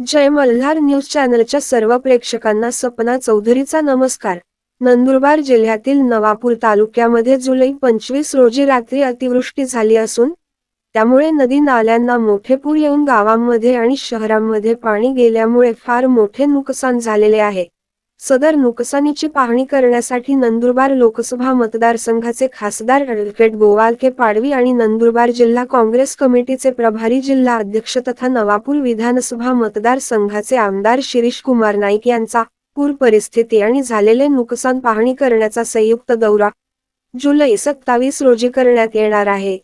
जय Malhar news चॅनलच्या सर्व प्रेक्षकांना सपना चौधरीचा नमस्कार. नंदुरबार जिल्ह्यातील नवापूर तालुक्यामध्ये जुलै पंचवीस रोजी रात्री अतिवृष्टी झाली असून त्यामुळे नदी नाल्यांना मोठे पूर येऊन गावांमध्ये आणि शहरांमध्ये पाणी गेल्यामुळे फार मोठे नुकसान झालेले आहे. सदर नुकसानीची पाहणी करण्यासाठी नंदुरबार लोकसभा मतदारसंघाचे खासदार ॲडव्होकेट गोवालके पाडवी आणि नंदुरबार जिल्हा काँग्रेस कमिटीचे प्रभारी जिल्हा अध्यक्ष तथा नवापूर विधानसभा मतदारसंघाचे आमदार शिरीष कुमार नाईक यांचा पूर परिस्थिती आणि झालेले नुकसान पाहणी करण्याचा संयुक्त दौरा जुलै सत्तावीस रोजी करण्यात येणार आहे.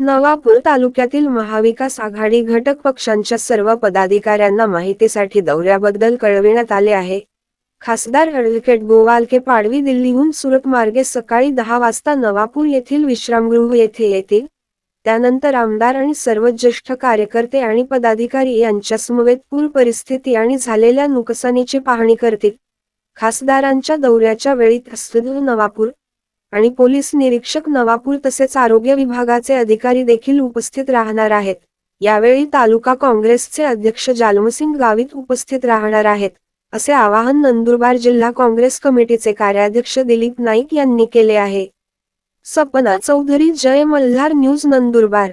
नवापूर तालुक्यातील महाविकास आघाडी घटक पक्षांच्या सर्व पदाधिकाऱ्यांना माहितीसाठी दौऱ्याबद्दल कळविण्यात आले आहे. खासदार ॲडव्होकेट गोवालके पाडवी दिल्लीहून सुरत मार्गे सकाळी दहा वाजता नवापूर येथील विश्रामगृह येथे येतील त्यानंतर आमदार आणि सर्व ज्येष्ठ कार्यकर्ते आणि पदाधिकारी यांच्या समवेत पूर परिस्थिती आणि झालेल्या नुकसानीची पाहणी करतील. खासदारांच्या दौऱ्याच्या वेळी तहसील नवापूर आणि पोलीस निरीक्षक नवापूर तसेच आरोग्य विभागाचे अधिकारी देखील उपस्थित राहणार आहेत. यावेळी तालुका काँग्रेसचे अध्यक्ष जालमसिंग गावित उपस्थित राहणार आहेत. असे आवाहन नंदुरबार जिल्हा काँग्रेस कमिटीचे कार्याध्यक्ष दिलीप नाईक यांनी केले आहे. सपना चौधरी जय मल्हार न्यूज नंदुरबार.